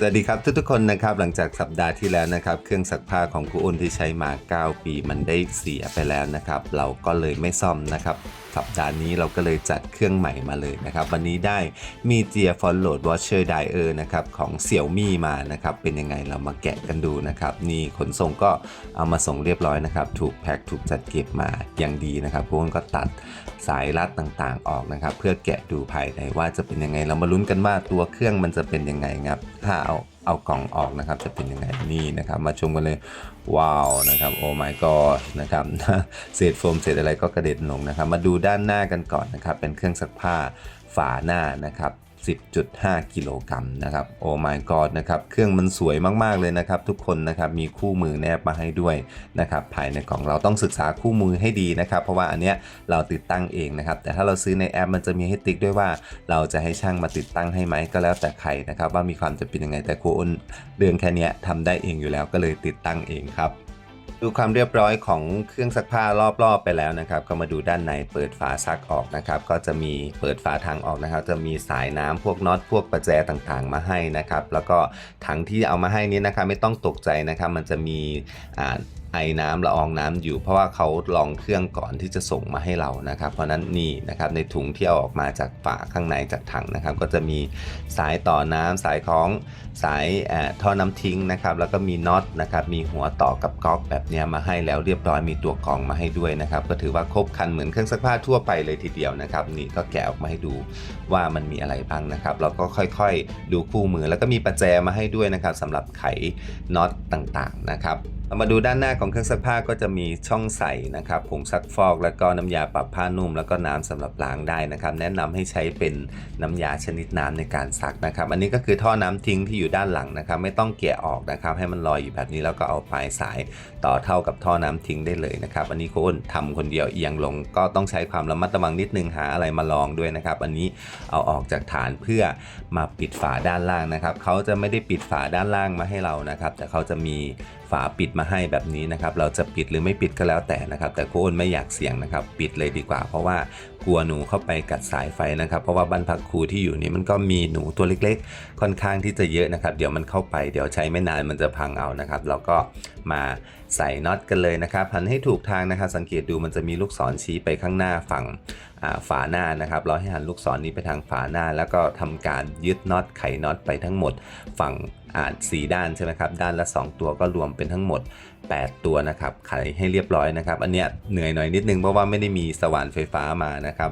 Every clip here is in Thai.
สวัสดีครับทุกๆคนนะครับหลังจากสัปดาห์ที่แล้วนะครับ เครื่องซักผ้าของครูอ้นที่ใช้มา 9 ปีมันได้เสียไปแล้วนะครับ เราก็เลยไม่ซ่อมนะครับสัปดาห์นี้เราก็เลยจัดเครื่องใหม่มาเลยนะครับ วันนี้ได้มีเจียฟอนโหลดวอชเชอร์ไดเออร์นะครับของเสี่ยวมี่มานะครับ เป็นยังไงเรามาแกะกันดูนะครับ นี่ขนส่งก็เอามาส่งเรียบร้อยนะครับ ถูกแพ็คถูกจัดเก็บมาอย่างดีนะครับครูอ้นก็ตัดสายรัดต่างๆออกนะครับ เพื่อแกะดูภายในว่าจะเป็นยังไงเรามาลุ้นกันว่าตัวเครื่องมันจะเป็นยังไงครับถ้าเอา เอากล่องออกนะครับจะเป็นยังไงนี่นะครับมาชมกันเลยว้าวนะครับโอ้ my god นะครับเศษโฟมเศษอะไรก็กระเด็นลงนะครับ มาดูด้านหน้ากันก่อนนะครับเป็นเครื่องซักผ้าฝาหน้านะครับ 10.5 กิโลกรัมนะครับโอ้ my god นะครับเครื่องมันสวยมากๆเลยนะครับ ทุกคนนะครับมีคู่มือแนบมาให้ด้วยนะครับภายในกล่องเราต้องศึกษาคู่มือให้ดีนะครับ เพราะว่าอันเนี้ยเราติดตั้งเองนะครับ แต่ถ้าเราซื้อในแอปมันจะมีให้ติ๊กด้วยว่า เราจะให้ช่างมาติดตั้งให้ไหมก็แล้วแต่ใครนะครับ ว่ามีความจะเป็นยังไงแต่ครูอ้นเรื่องแค่นี้ทำได้เองอยู่แล้วก็เลยติดตั้งเองครับ ดูความเรียบร้อยของเครื่องซักผ้ารอบๆไปแล้วนะครับ ก็มาดูด้านในเปิดฝาซักออกนะครับ ก็จะมีเปิดฝาทางออกนะครับ จะมีสายน้ำพวกน็อตพวกประแจต่างๆ มาให้นะครับ แล้วก็ถังที่เอามาให้นี้นะครับไม่ต้องตกใจนะครับ มันจะมีอ่าไอน้ำละอองน้ำอยู่ เพราะว่าเขาลองเครื่องก่อนที่จะส่งมาให้เรานะครับ เพราะนั้นนี่นะครับในถุงที่เอาออกมาจากฝาข้างในจากถังนะครับ ก็จะมีสายต่อน้ำสายของสายท่อน้ำทิ้งนะครับ แล้วก็มีน็อตนะครับมีหัวต่อกับก๊อกแบบนี้มาให้แล้วเรียบร้อยมีตัวกรองมาให้ด้วยนะครับ ก็ถือว่าครบครันเหมือนเครื่องซักผ้าทั่วไปเลยทีเดียวนะครับ นี่ก็แกะออกมาให้ดูว่ามันมีอะไรบ้างนะครับแล้วก็ค่อยๆ ดูคู่มือแล้วก็มีประแจมาให้ด้วยนะครับสำหรับไขน็อตต่างๆนะครับ เรามาดูด้านหน้าของเครื่องซักผ้าก็จะมีช่องใส่นะครับผงซักฟอก แล้วก็น้ำยาปรับผ้านุ่ม แล้วก็น้ำสำหรับล้างได้นะครับ แนะนำให้ใช้เป็นน้ำยาชนิดน้ำในการซักนะครับ อันนี้ก็คือท่อน้ำทิ้งที่อยู่ด้านหลังนะครับ ไม่ต้องเกี่ยออกนะครับ ให้มันลอยอยู่แบบนี้แล้วก็เอาปลายสายต่อเท่ากับท่อน้ำทิ้งได้เลยนะครับ อันนี้คนทำคนเดียวเอียงลง ก็ต้องใช้ความระมัดระวังนิดนึงหาอะไรมาลองด้วยนะครับ อันนี้เอาออกจากฐานเพื่อมาปิดฝาด้านล่างนะครับเขาจะไม่ได้ปิดฝาด้านล่างมาให้เรานะครับ แต่เขาจะมี ฝาปิดมาให้แบบนี้นะครับ เราจะปิดหรือไม่ปิดก็แล้วแต่นะครับ แต่โคนไม่อยากเสี่ยงนะครับ ปิดเลยดีกว่า เพราะว่ากลัวหนูเข้าไปกัดสายไฟนะครับ เพราะว่าบ้านพักครูที่อยู่นี้มันก็มีหนูตัวเล็กๆ ค่อนข้างที่จะเยอะนะครับ เดี๋ยวมันเข้าไป เดี๋ยวใช้ไม่นานมันจะพังเอานะครับเราก็มา ใส่น็อตกันเลยนะครับหันให้ถูกทางนะครับสังเกตดูมันจะมีลูกศรชี้ไปข้างหน้าฝั่งฝาหน้านะครับ เราให้หันลูกศรนี้ไปทางฝาหน้า แล้วก็ทำการยึดน็อตไขน็อตไปทั้งหมด ฝั่งอ่าสีด้านใช่ไหมครับด้านละ 2 ตัวก็รวมเป็นทั้งหมด 8 ตัวนะครับไขให้เรียบร้อยนะครับ อันเนี้ยเหนื่อยหน่อยนิดนึงเพราะว่าไม่ได้มีสว่านไฟฟ้ามานะครับ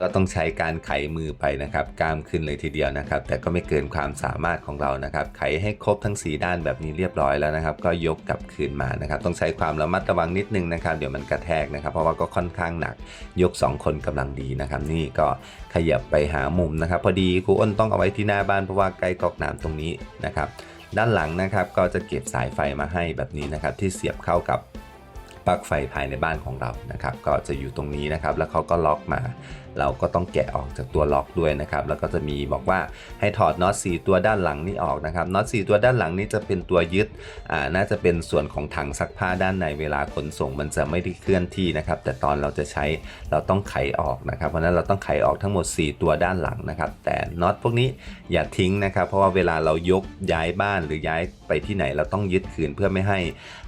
ก็ต้องใช้การไขมือไปนะครับกล้ามขึ้นเลยทีเดียวนะครับ แต่ก็ไม่เกินความสามารถของเรานะครับ ไขให้ครบทั้งสีด้านแบบนี้เรียบร้อยแล้วนะครับ ก็ยกกลับคืนมานะครับ ต้องใช้ความระมัดระวังนิดนึงนะครับ เดี๋ยวมันกระแทกนะครับ เพราะว่าก็ค่อนข้างหนัก ยก 2 คนกำลังดีนะครับ นี่ก็ขยับไปหามุมนะครับ พอดีครูอ้นต้องเอาไว้ที่หน้าบ้านเพราะว่าใกล้กอกน้ำตรงนี้นะครับ ด้านหลังนะครับก็จะเก็บสายไฟมาให้แบบนี้นะครับที่เสียบเข้ากับ ปลั๊กไฟภายในบ้านของเรานะครับ ก็จะอยู่ตรงนี้นะครับ แล้วเขาก็ล็อกมา เราก็ต้องแกะออกจากตัวล็อกด้วยนะครับ แล้วก็จะมีบอกว่าให้ถอดน็อต4ตัวด้านหลังนี้ออกนะครับ น็อต4ตัวด้านหลังนี้จะเป็นตัวยึด อ่า น่าจะเป็นส่วนของถังซักผ้าด้านในเวลาขนส่งมันจะไม่ได้เคลื่อนที่นะครับ แต่ตอนเราจะใช้เราต้องไขออกนะครับ เพราะนั้นเราต้องไขออกทั้งหมด 4 ตัวด้านหลังนะครับ แต่น็อตพวกนี้อย่าทิ้งนะครับ เพราะว่าเวลาเรายกย้ายบ้านหรือย้ายไปที่ไหนเราต้องยึดคืนเพื่อไม่ให้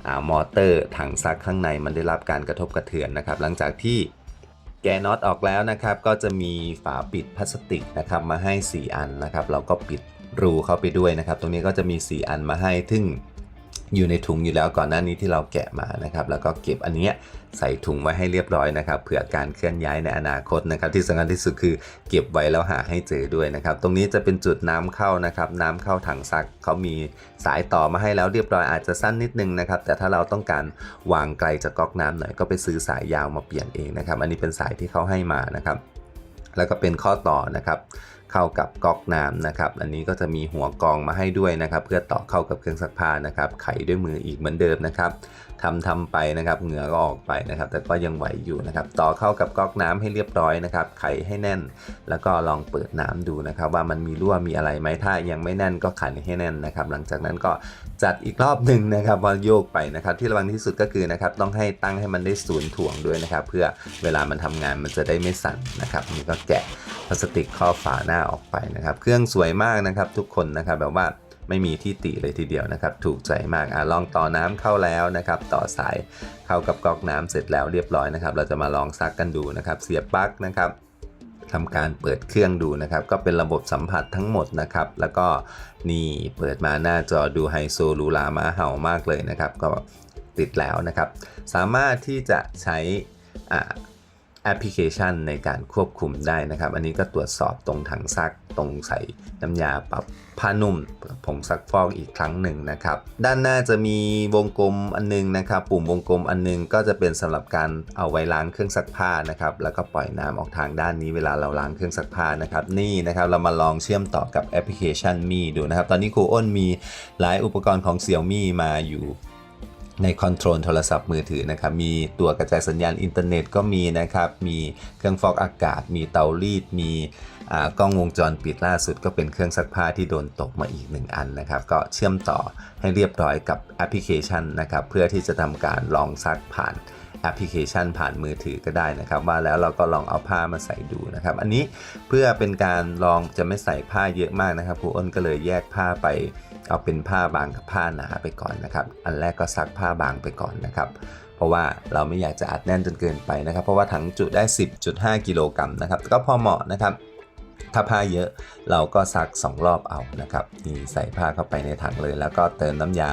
อ่ามอเตอร์ถังซักข้างในมันได้รับการกระทบกระเทือนนะครับ หลังจากที่แกน็อตออกแล้วนะครับ ก็จะมีฝาปิดพลาสติกนะครับมาให้ 4 อันนะครับ เราก็ปิดรูเข้าไปด้วยนะครับ ตรงนี้ก็จะมี 4 อันมาให้ซึ่ง อยู่ในถุงอยู่แล้วก่อนหน้านี้ที่เราแกะมานะครับ แล้วก็เก็บอันเนี้ยใส่ถุงไว้ให้เรียบร้อยนะครับเผื่อการเคลื่อนย้ายในอนาคตนะครับ ที่สำคัญที่สุดคือเก็บไว้แล้วหาให้เจอด้วยนะครับ ตรงนี้จะเป็นจุดน้ำเข้านะครับ น้ำเข้าถังซักเขามีสายต่อมาให้แล้วเรียบร้อยอาจจะสั้นนิดนึงนะครับ แต่ถ้าเราต้องการวางไกลจากก๊อกน้ำหน่อยก็ไปซื้อสายยาวมาเปลี่ยนเองนะครับ อันนี้เป็นสายที่เขาให้มานะครับ แล้วก็เป็นข้อต่อนะครับ เข้ากับก๊อกน้ำนะครับ อันนี้ก็จะมีหัวกองมาให้ด้วยนะครับ เพื่อต่อเข้ากับเครื่องซักผ้านะครับ ไขด้วยมืออีกเหมือนเดิมนะครับทำทำไปนะครับ เหงื่อก็ออกไปนะครับ แต่ก็ยังไหวอยู่นะครับ ต่อเข้ากับก๊อกน้ำให้เรียบร้อยนะครับ ไขให้แน่น แล้วก็ลองเปิดน้ำดูนะครับ ว่ามันมีรั่วมีอะไรไหมถ้ายังไม่แน่นก็ขันให้แน่นนะครับ หลังจากนั้นก็จัดอีกรอบหนึ่งนะครับว่าโยกไปนะครับ ที่ระวังที่สุดก็คือนะครับ ต้องให้ตั้งให้มันได้ศูนย์ถ่วงด้วยนะครับ เพื่อเวลามันทำงานมันจะได้ไม่สั่นนะครับนี่ก็แกะพลาสติกครอฝาหน้าออกไปนะครับ เครื่องสวยมากนะครับทุกคนนะครับแบบว่าไม่มีที่ติเลยทีเดียวนะครับ ถูกใจมากอะลองต่อน้ำเข้าแล้วนะครับ ต่อสายเข้ากับก๊อกน้ำเสร็จแล้วเรียบร้อยนะครับ เราจะมาลองซักกันดูนะครับ เสียบปลั๊กนะครับทำการเปิดเครื่องดูนะครับ ก็เป็นระบบสัมผัสทั้งหมดนะครับ แล้วก็นี่เปิดมาหน้าจอดูไฮโซหรูหรามาเห่ามากเลยนะครับ ก็ติดแล้วนะครับ สามารถที่จะใช้อ่า แอปพลิเคชันในการควบคุมได้นะครับ อันนี้ก็ตรวจสอบตรงถังซัก ตรงใส่น้ำยาปรับผ้านุ่มผงซักฟอกอีกครั้งหนึ่งนะครับ ด้านหน้าจะมีวงกลมอันนึงนะครับ ปุ่มวงกลมอันนึงก็จะเป็นสำหรับการเอาไว้ล้างเครื่องซักผ้านะครับ แล้วก็ปล่อยน้ำออกทางด้านนี้เวลาเราล้างเครื่องซักผ้านะครับ นี่นะครับเรามาลองเชื่อมต่อกับแอปพลิเคชันมีดูนะครับ ตอนนี้ครูอ้นมีหลายอุปกรณ์ของ Xiaomi มาอยู่ ในคอนโทรลโทรศัพท์มือถือนะครับมีตัวกระจายสัญญาณอินเทอร์เน็ตก็มีนะครับ มีเครื่องฟอกอากาศ มีเตารีด มีอ่ากล้องวงจรปิดล่าสุดก็เป็นเครื่องซักผ้าที่โดนตกมาอีกหนึ่งอันนะครับ ก็เชื่อมต่อให้เรียบร้อยกับแอปพลิเคชันนะครับ เพื่อที่จะทำการลองซักผ่านแอปพลิเคชันผ่านมือถือก็ได้นะครับว่าแล้วเราก็ลองเอาผ้ามาใส่ดูนะครับ อันนี้เพื่อเป็นการลองจะไม่ใส่ผ้าเยอะมากนะครับครูอ้นก็เลยแยกผ้าไป เอาเป็นผ้าบางกับผ้าหนาไปก่อนนะครับ อันแรกก็ซักผ้าบางไปก่อนนะครับ เพราะว่าเราไม่อยากจะอัดแน่นจนเกินไปนะครับ เพราะว่าถังจุได้ 10.5 กิโลกรัมนะครับ ก็พอเหมาะนะครับ ถ้าผ้าเยอะเราก็ซัก 2 รอบเอานะครับ นี่ใส่ผ้าเข้าไปในถังเลย แล้วก็เติมน้ำยา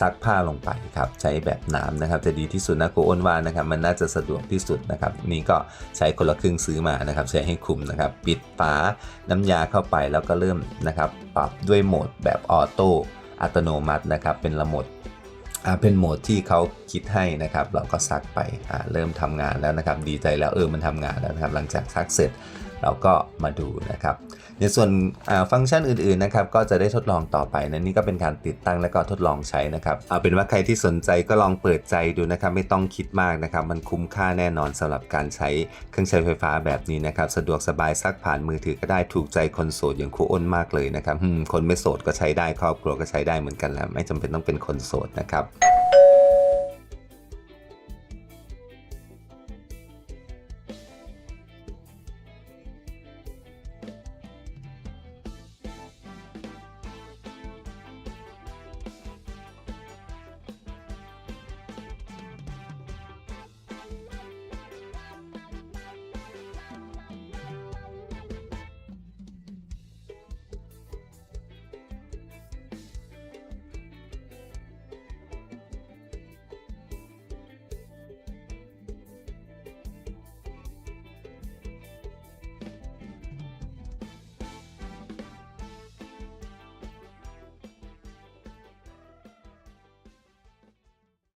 ซักผ้าลงไปครับใช้แบบน้ำนะครับจะดีที่สุดนะครูอ้นว่านะครับมันน่าจะสะดวกที่สุดนะครับนี่ก็ใช้คนละครึ่งซื้อมานะครับใช้ให้คุมนะครับปิดฝาน้ำยาเข้าไปแล้วก็เริ่มนะครับปรับด้วยโหมดแบบออโต้อัตโนมัตินะครับเป็นระบบเป็นโหมดที่เขาคิดให้นะครับ เราก็ซักไปเริ่มทำงานแล้วนะครับ ดีใจแล้วเออมันทำงานแล้วนะครับ หลังจากซักเสร็จ เราก็มาดูนะครับ ในส่วนฟังก์ชันอื่นๆนะครับก็จะได้ทดลองต่อไปนะนี่ก็เป็นการติดตั้งและก็ทดลองใช้นะครับ เอาเป็นว่าใครที่สนใจก็ลองเปิดใจดูนะครับ ไม่ต้องคิดมากนะครับ มันคุ้มค่าแน่นอนสำหรับการใช้เครื่องใช้ไฟฟ้าแบบนี้นะครับ สะดวกสบายซักผ่านมือถือก็ได้ถูกใจคนโสดอย่างครูอ้นมากเลยนะครับคนไม่โสดก็ใช้ได้ครอบครัวก็ใช้ได้เหมือนกันแหละไม่จำเป็นต้องเป็นคนโสดนะครับ